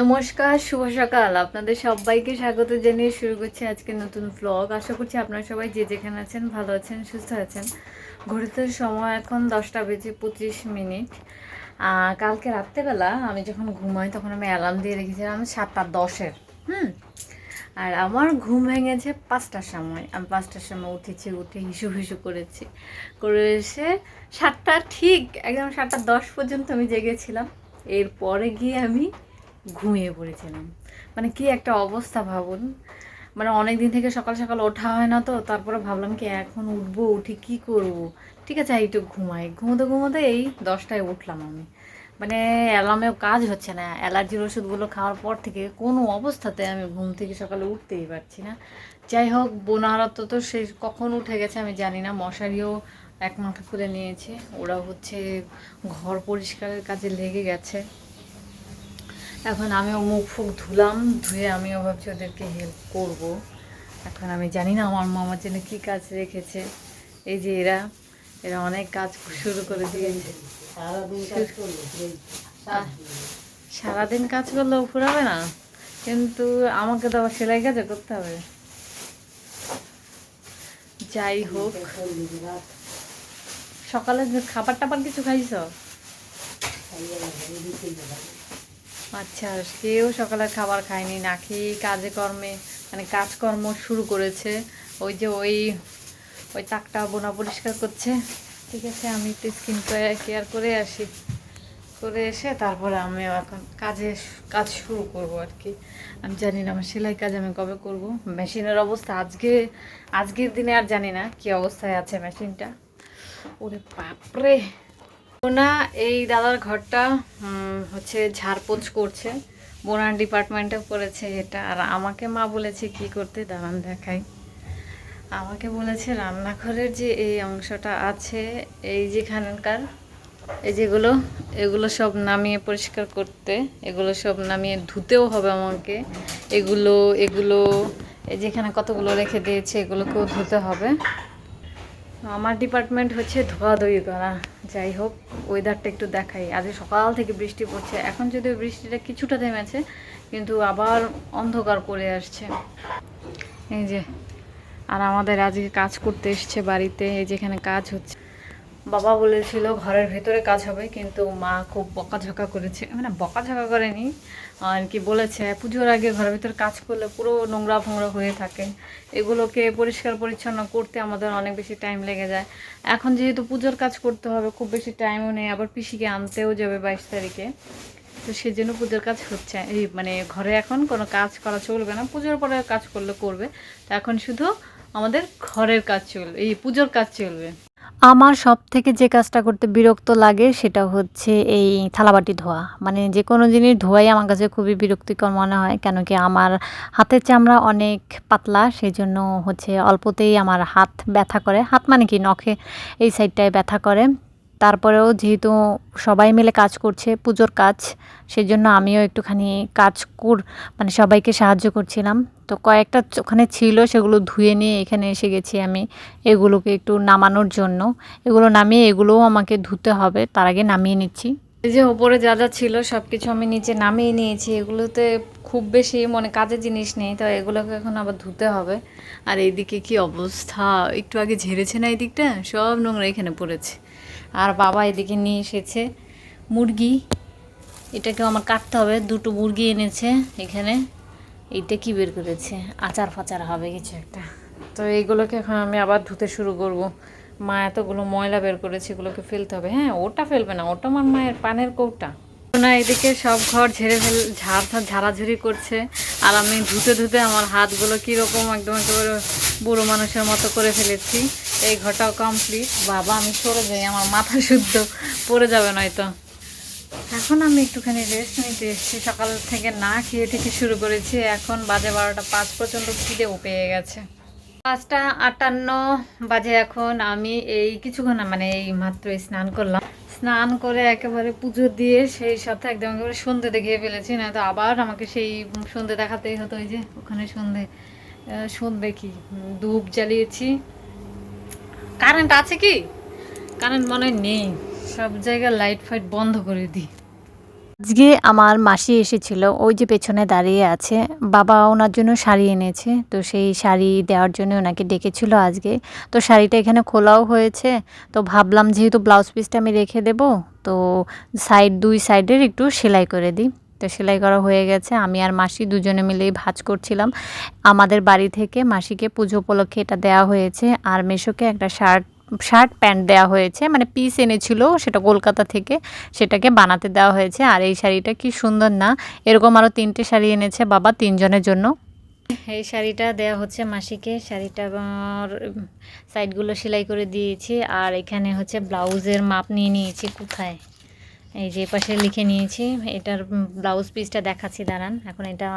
নমস্কার, শুভ সকাল। আপনাদের সবাইকে স্বাগত জানিয়ে শুরু করছি আজকে নতুন ব্লগ আশা করছি আপনারা সবাই যে যেখানে আছেন ভালো আছেন, সুস্থ আছেন। ঘড়িতে সময় এখন দশটা বেজে পঁচিশ মিনিট। কালকে রাত্রেবেলা আমি যখন ঘুমাই তখন আমি অ্যালার্ম দিয়ে রেখেছিলাম সাতটা দশের, হুম? আর আমার ঘুম ভেঙেছে পাঁচটার সময়। আমি পাঁচটার সময় উঠেছি, উঠে হিসু হিসু করেছি। করে এসে সাতটা ঠিক, একদম সাতটা দশ পর্যন্ত আমি জেগেছিলাম। এরপরে গিয়ে আমি ঘুমিয়ে পড়েছিলাম। মানে কি একটা অবস্থা ভাবুন। মানে অনেক দিন থেকে সকাল সকাল ওঠা হয় না তো, তারপরে ভাবলাম কি এখন উঠবো, উঠে কি করব? ঠিক আছে একটু ঘুমাই। ঘুমোতে ঘুমোতে এই দশটায় উঠলাম আমি। মানে অ্যালার্মেও কাজ হচ্ছে না। অ্যালার্জির ওষুধগুলো খাওয়ার পর থেকে কোনো অবস্থাতে আমি ঘুম থেকে সকালে উঠতেই পারছি না। যাই হোক বোনারত তো সে কখন উঠে গেছে আমি জানি না। মশারিও এক মাথা খুলে নিয়েছে। ওরা হচ্ছে ঘর পরিষ্কারের কাজে লেগে গেছে। এখন আমিও মুখ ফুক ধুলাম ধুয়ে আমিও ভাবছি ওদেরকে হেল্প করব। এখন আমি জানি না আমার মামার জন্য কী কাজ রেখেছে। এই যে এরা এরা অনেক কাজ শুরু করে দিয়েছে। সারাদিন কাজ করলেও ফুরাবে না কিন্তু আমাকে তো আবার সেলাই কাজও করতে হবে। যাই হোক। সকালে যে খাবার টাবার কিছু খাইছ? আচ্ছা কেউ সকালে খাবার খায়নি, না খেয়ে কাজে কর্মে মানে কাজকর্ম শুরু করেছে। ওই যে ওই ওই তাকটা বোনা পরিষ্কার করছে। ঠিক আছে, আমি একটু স্কিন কেয়ার করে আসি। করে এসে তারপরে আমি এখন কাজে কাজ শুরু করব আর কি। আমি জানি না, আমার সেলাই কাজ আমি কবে করব। মেশিনের অবস্থা আজকে, আজকের দিনে আর জানি না কি অবস্থায় আছে মেশিনটা। ওরে বাপরে! বোনা এই দাদার ঘরটা হচ্ছে ঝাড়পোছ করছে। বোনার ডিপার্টমেন্টে করেছে এটা। আর আমাকে মা বলেছে, কি করতে? দাঁড়ান, দেখাই। আমাকে বলেছে, রান্নাঘরের যে এই অংশটা আছে, এই যেখানকার, এই যেগুলো, এগুলো সব নামিয়ে পরিষ্কার করতে, এগুলো সব নামিয়ে ধুতেও হবে আমাকে। এগুলো এগুলো, এই যেখানে কতগুলো রেখে দিয়েছে, এগুলোকেও ধুতে হবে। আমার ডিপার্টমেন্ট হচ্ছে ধোয়াধুয়ি করা। যাই হোক ওয়েদারটা একটু দেখাই। আজ সকাল থেকে বৃষ্টি পড়ছে। এখন যদিও বৃষ্টিটা কিছুটা থেমেছে, কিন্তু আবার অন্ধকার করে আসছে। এই যে, আর আমাদের আজকে কাজ করতে এসছে বাড়িতে, এই যেখানে কাজ হচ্ছে। বাবা বলেছিল ঘরের ভেতরে কাজ হবে, কিন্তু মা খুব বকাঝকা করেছে। মানে বকাঝকা করেনি, আর কি বলেছে, পুজোর আগে ঘরের ভিতরে কাজ করলে পুরো নোংরা ফোংরা হয়ে থাকে। এগুলোকে পরিষ্কার পরিচ্ছন্ন করতে আমাদের অনেক বেশি টাইম লেগে যায়। এখন যেহেতু পুজোর কাজ করতে হবে, খুব বেশি টাইমও নেই, আবার পিসিকে আনতেও যাবে বাইশ তারিখে। তো সেই জন্য পুজোর কাজ হচ্ছে, এই মানে ঘরে এখন কোনো কাজ করা চলবে না, পুজোর পরে কাজ করলে করবে। তো এখন শুধু আমাদের ঘরের কাজ চলবে, এই পুজোর কাজ চলবে। আমার সব থেকে যে কাজটা করতে বিরক্ত লাগে সেটা হচ্ছে এই থালাবাটি ধোয়া। মানে যে কোনো জিনিস ধোয়াই আমার কাছে খুবই বিরক্তিকর মনে হয়, কেন কি আমার হাতের চামড়া অনেক পাতলা সেই জন্য হচ্ছে অল্পতেই আমার হাত ব্যথা করে। হাত মানে কি? নখে এই সাইডটায় ব্যথা করে। তারপরেও যেহেতু সবাই মিলে কাজ করছে, পুজোর কাজ সেই জন্য আমিও একটুখানি কাজ কর মানে সবাইকে সাহায্য করছিলাম। তো কয়েকটা ওখানে ছিল, সেগুলো ধুয়ে নিয়ে এখানে এসে গেছি আমি, এগুলোকে একটু নামানোর জন্য। এগুলো নামিয়ে এগুলোও আমাকে ধুতে হবে, তার আগে নামিয়ে নিচ্ছি। এই যে ওপরে যা যা ছিল সব কিছু আমি নিচে নামিয়ে নিয়েছি, এগুলোতে খুব বেশি মানে কাজের জিনিস নেই, তো এগুলোকে এখন আবার ধুতে হবে। আর এইদিকে কি অবস্থা? একটু আগে ঝেড়েছে না এই দিকটা? সব নোংরা এখানে পড়েছে। আর বাবা এদিকে নিয়ে এসেছে মুরগি। এটাকেও আমার কাটতে হবে। দুটো মুরগি এনেছে এখানে। এইটা কি বের করেছে? আচার ফাচার হবে কিছু একটা। তো এইগুলোকে এখন আমি আবার ধুতে শুরু করব। মা এতগুলো ময়লা বের করেছে, এগুলোকে ফেলতে হবে। হ্যাঁ ওটা ফেলবে না। ওটা আমার মায়ের পানের কৌটা। না, এদিকে সব ঘর ঝেড়ে ফেল, ঝাড় ঝাড় ঝাড়াঝুড়ি করছে। আর আমি ধুতে ধুতে আমার হাতগুলো কীরকম একদম একেবারে বুড়ো মানুষের মতো করে ফেলেছি। এই ঘরটাও কমপ্লিট বাবা, আমি সরে যাই, আমার মাথা শুদ্ধ, পড়ে যাবে নয়তো। এখন আমি একটুখানি রেস্ট নিতে এসেছি। সকাল থেকে না খেয়ে থেকে শুরু করেছি। এখন বাজে বারোটা পাঁচ পর্যন্ত খিদেও পেয়ে গেছে। পাঁচটা আটান্ন বাজে এখন। আমি এই কিছুক্ষণ মানে এই মাত্র স্নান করলাম। স্নান করে একেবারে পুজো দিয়ে সেই সাথে একদম একেবারে সন্ধে দেখিয়ে ফেলেছি। না তো আবার আমাকে সেই সন্ধে দেখাতেই হতো। ওই যে ওখানে সন্ধে সন্ধে কি, ধূপ জ্বালিয়েছি। কারেন্ট আছে কি? কারেন্ট মনে নেই। সব জায়গায় লাইট ফাইট বন্ধ করে দিই। আজকে আমার মাসি এসেছিল, ওই যে পেছনে দাঁড়িয়ে আছে। বাবা ওনার জন্য শাড়ি এনেছে, তো সেই শাড়ি দেওয়ার জন্য ওনাকে ডেকেছিল আজকে। তো শাড়িটা এখানে খোলাও হয়েছে, তো ভাবলাম যেহেতু ব্লাউজ পিসটা আমি রেখে দেব, তো সাইড দুই সাইডের একটু সেলাই করে দিই। তো সেলাই করা হয়ে গেছে। আমি আর মাসি দুজনে মিলেই ভাজ করছিলাম। আমাদের বাড়ি থেকে মাসিকে পুজো উপলক্ষে এটা দেওয়া হয়েছে। আর মেশোকে একটা শার্ট শার্ট প্যান্ট দেওয়া হয়েছে। মানে পিস এনেছিল সেটা কলকাতা থেকে, সেটাকে বানাতে দেওয়া হয়েছে। আর এই শাড়িটা কি সুন্দর না? এরকম আরও তিনটে শাড়ি এনেছে বাবা তিনজনের জন্য। এই শাড়িটা দেওয়া হচ্ছে মাসিকে। শাড়িটা সাইডগুলো সেলাই করে দিয়েছি। আর এখানে হচ্ছে ব্লাউজের মাপ নিয়ে নিয়েছি কোথায়? এই যে পাশে লিখে নিয়েছি, এটার ব্লাউজ পিসটা দেখাচ্ছি, দাঁড়ান, এখন এটা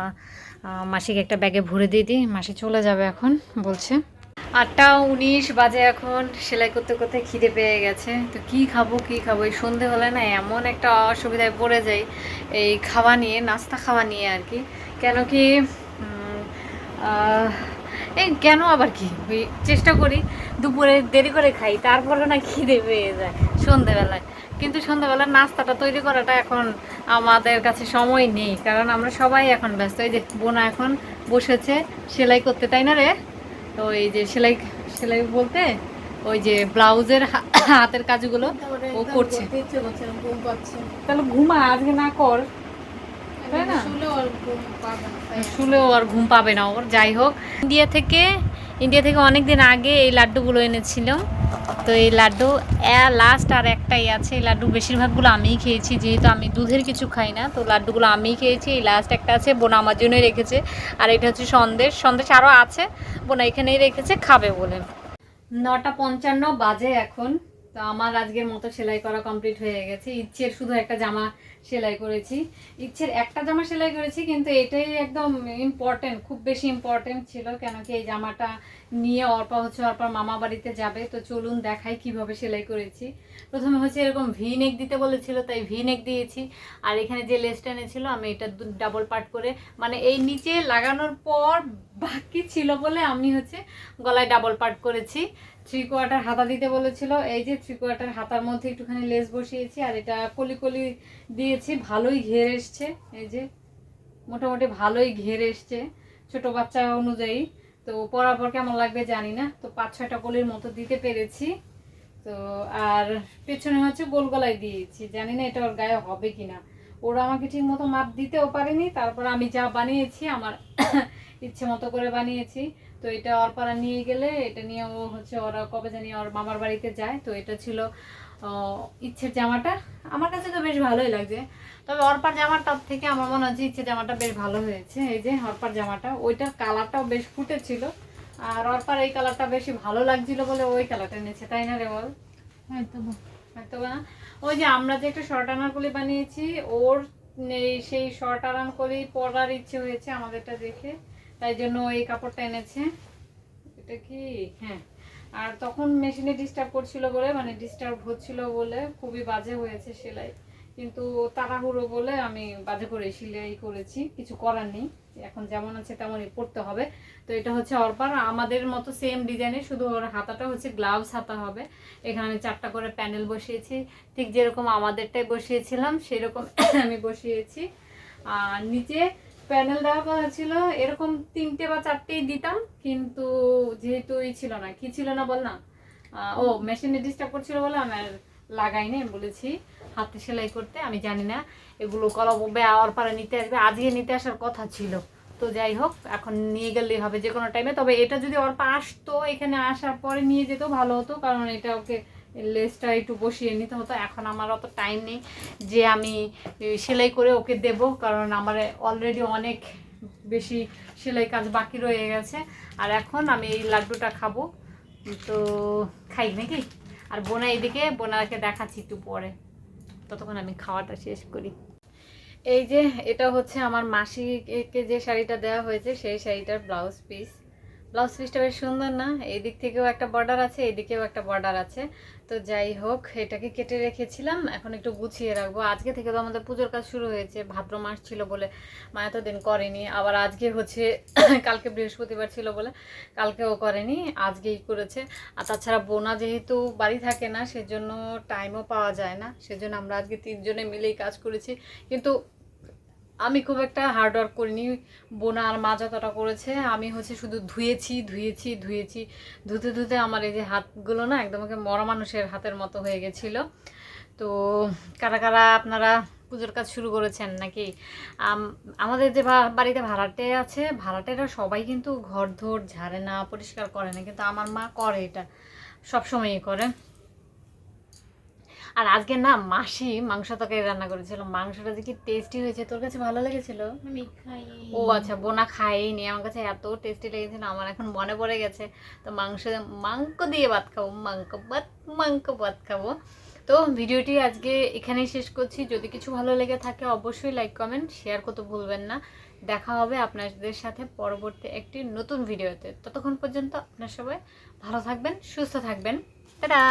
মাসিকে একটা ব্যাগে ভরে দিয়ে দিই, মাসি চলে যাবে এখন, বলছে। আটটা উনিশ বাজে এখন, সেলাই করতে করতে খিদে পেয়ে গেছে, তো কি খাব কি খাব? এই সন্ধে হলে না এমন একটা অসুবিধায় পড়ে যাই, এই খাওয়া নিয়ে, নাস্তা খাওয়া নিয়ে আর কি, কেন কি এই কেন আবার কি চেষ্টা করি, দুপুরে দেরি করে খাই তারপরে না খিদে পেয়ে যায়, সন্ধেবেলায়। কিন্তু সন্ধ্যাবেলার নাস্তাটা তৈরি করাটা এখন আমাদের কাছে সময় নেই কারণ আমরা সবাই এখন ব্যস্ত। এই যে বোনা এখন বসেছে সেলাই করতে তাই না রে? তো এই যে সেলাই সেলাই বলতে ওই যে ব্লাউজের হাতের কাজগুলো ও করছে। তাহলে ঘুমা আজকে না কর তাই না। শুলেও আর ঘুম পাবে না ওর যাই হোক। ইন্ডিয়া থেকে ইন্ডিয়া থেকে অনেক দিন আগে এই লাড্ডুগুলো এনেছিল। তো এই লাড্ডু লাস্ট আর একটাই আছে। এই লাড্ডু বেশিরভাগগুলো আমিই খেয়েছি, যেহেতু আমি দুধের কিছু খাই না, তো লাড্ডুগুলো আমিই খেয়েছি। এই লাস্ট একটা আছে, বোনা আমার জন্যই রেখেছে। আর এটা হচ্ছে সন্দেশ। সন্দেশ আরও আছে, বোনা এখানেই রেখেছে, খাবে বলে। নটা পঞ্চান্ন বাজে এখন। তো আমার আজকের মতো সেলাই করা কমপ্লিট হয়ে গেছে। ইচ্ছের শুধু একটা জামা সেলাই করেছি। ইচ্ছের একটা জামা সেলাই করেছি, কিন্তু এটাই একদম ইম্পর্টেন্ট খুব বেশি ইম্পর্টেন্ট ছিল কেন কি এই জামাটা নিয়ে অর্পা হচ্ছে অর্পার মামা বাড়িতে যাবে, তো চলুন দেখাই কীভাবে সেলাই করেছি। প্রথমে হচ্ছে এরকম ভি নেক দিতে বলেছিল, তাই ভি নেক দিয়েছি। আর এখানে যে লেসটা এনেছিল, আমি এটা ডাবল পার্ট করে মানে এই নিচে লাগানোর পর বাকি ছিল বলে আমি হচ্ছে গলায় ডাবল পার্ট করেছি। থ্রি কোয়ার্টার হাতা দিতে বলেছিল। এই যে থ্রি কোয়ার্টার হাতার মধ্যে একটুখানি লেস বসিয়েছি, আর এটা কলি কলি দিয়েছি, ভালোই ঘের এসছে। এই যে মোটামুটি ভালোই ঘের এসছে ছোট বাচ্চা অনুযায়ী। তো পরার পর কেমন লাগবে জানি না, তো পাঁচ ছয়টা কলির মতো দিতে পেরেছি। তো আর পেছনে হচ্ছে গোল গলায় দিয়েছি, জানি না এটা ওর গায়ে হবে কিনা। ওরা আমাকে ঠিক মতো মাপ দিতেও পারেনি, তারপর আমি যা বানিয়েছি, আমার ইচ্ছে মতো করে বানিয়েছি। তো এটা ওর পাড়া নিয়ে গেলে এটা নিয়ে ও হচ্ছে ওরা কবে জানি ওর মামার বাড়িতে যায়। তো এটা ছিল ইচ্ছের জামাটা। আমার কাছে তো বেশ ভালোই লাগছে। তবে অর্পার জামাটার থেকে আমার মনে হচ্ছে ইচ্ছে জামাটা বেশ ভালো হয়েছে। এই যে অর্পার জামাটা ওইটার কালারটাও বেশ ফুটেছিল আর অর্পার এই কালারটা বেশি ভালো লাগছিল বলে ওই কালারটা নিয়েছে তাই না রে বল? হয়তো বা- হয়তো না ওই যে আমরা যে একটা শর্ট আনারকলি বানিয়েছি ওর এই সেই শর্ট আনারকলি পরার ইচ্ছে হয়েছে আমাদেরটা দেখে। তাই জন্য এই কাপড়টা এনেছে। এটা কি? হ্যাঁ। আর তখন মেশিনে ডিস্টার্ব করছিল বলে মানে ডিস্টার্ব হচ্ছিল বলে খুবই বাজে হয়েছে সেলাই। কিন্তু তাড়াহুড়ো বলে আমি বাজে করে সেলাই করেছি, কিছু করার নেই। এখন যেমন আছে তেমনই পড়তে হবে। তো এটা হচ্ছে অরপার। আমাদের মতো সেম ডিজাইনের শুধু ওর হাতাটা হচ্ছে গ্লাভস হাতা হবে। এখানে আমি চারটা করে প্যানেল বসিয়েছি। ঠিক যেরকম আমাদেরটাই বসিয়েছিলাম, সেরকম আমি বসিয়েছি। আর নিচে প্যানেল দেওয়ার কথা ছিল, এরকম তিনটে বা চারটেই দিতাম, কিন্তু যেহেতু ই ছিল না, কি ছিল না বল না? ও, মেশিনে ডিস্টার্ব করছিল বলে আমি আর লাগাইনি আমি বলেছি, হাতে সেলাই করতে, আমি জানি না, এগুলো কলবে আওয়ার পরে নিতে আসবে, আজকে নিতে আসার কথা ছিল। তো যাই হোক, এখন নিয়ে গেলেই হবে যে কোনো টাইমে তবে এটা যদি অল্প আসতো, এখানে আসার পরে নিয়ে যেত ভালো হতো, কারণ এটা ওকে লেসটা একটু বসিয়ে নিতে হতো, এখন আমার অত টাইম নেই যে আমি সেলাই করে ওকে দেব, কারণ আমার অলরেডি অনেক বেশি সেলাই কাজ বাকি রয়ে গেছে। আর এখন আমি এই লাড্ডুটা খাব, তো খাই নাকি? আর বোনা এদিকে, বোনাকে দেখাচ্ছি একটু পরে। ততক্ষণ আমি খাওয়াটা শেষ করি। এই যে, এটা হচ্ছে আমার মাসিকে যে শাড়িটা দেওয়া হয়েছে, সেই শাড়িটার ব্লাউজ পিস ব্লাউজ পিসটা বেশ সুন্দর না? এই দিক থেকেও একটা বর্ডার আছে এই দিকেও একটা বর্ডার আছে। তো যাই হোক, এটাকে কেটে রেখেছিলাম। এখন একটু গুছিয়ে রাখব। আজকে থেকে তো আমাদের পুজোর কাজ শুরু হয়েছে। ভাদ্র মাস ছিল বলে মা এতদিন করেনি। আবার আজকে হচ্ছে, কালকে বৃহস্পতিবার ছিল বলে কালকেও করেনি, আজকেই করেছে। আর তাছাড়া বোনা যেহেতু বাড়ি থাকে না, সেজন্য টাইমও পাওয়া যায় না। সেজন্য আমরা আজকে তিনজনে মিলেই কাজ করেছি। কিন্তু আমি খুব একটা হার্ড ওয়ার্ক করিনি। বোনা আর মা যতটা করেছে, আমি হচ্ছে শুধু ধুয়েছি ধুয়েছি ধুয়েছি। ধুতে ধুতে আমার এই যে হাতগুলো না একদম একে মরা মানুষের হাতের মতো হয়ে গেছিল। তো কারা কারা আপনারা পুজোর কাজ শুরু করেছেন নাকি? আমাদের যে বাড়িতে ভাড়াটে আছে, ভাড়াটেরা সবাই কিন্তু ঘর ধর ঝাড়ে না, পরিষ্কার করে না, কিন্তু আমার মা করে এটা। সবসময়ই করে। আর আজকে না মাসি মাংস তরকারি রান্না করেছিল। মাংসটা যে কি টেস্টি হয়েছে। তোর কাছে ভালো লেগেছিল? ও আচ্ছা বোনা খাইনি। আমার কাছে এত টেস্টি লেগেছিল আমার এখন মনে পড়ে গেছে। তো মাংস মাংস দিয়ে ভাত খাব মাংস ভাত মাংস ভাত খাব। তো ভিডিওটি আজকে এখানেই শেষ করছি। যদি কিছু ভালো লেগে থাকে অবশ্যই লাইক কমেন্ট শেয়ার করতে ভুলবেন না। দেখা হবে আপনাদের সাথে পরবর্তী একটি নতুন ভিডিওতে। ততক্ষণ পর্যন্ত আপনার সবাই ভালো থাকবেন সুস্থ থাকবেন। টাটা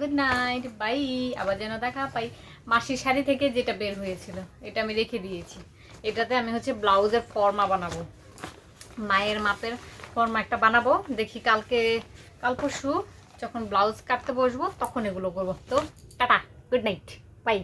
গুড নাইট বাই আবার যেন দেখা পাই। মাসির শাড়ি থেকে যেটা বের হয়েছিল, এটা আমি রেখে দিয়েছি। এটাতে আমি হচ্ছে ব্লাউজের ফর্মা বানাবো। মায়ের মাপের ফর্মা একটা বানাবো। দেখি কালকে, কাল পরশু যখন ব্লাউজ কাটতে বসবো, তখন এগুলো করব। তো টাটা গুড নাইট বাই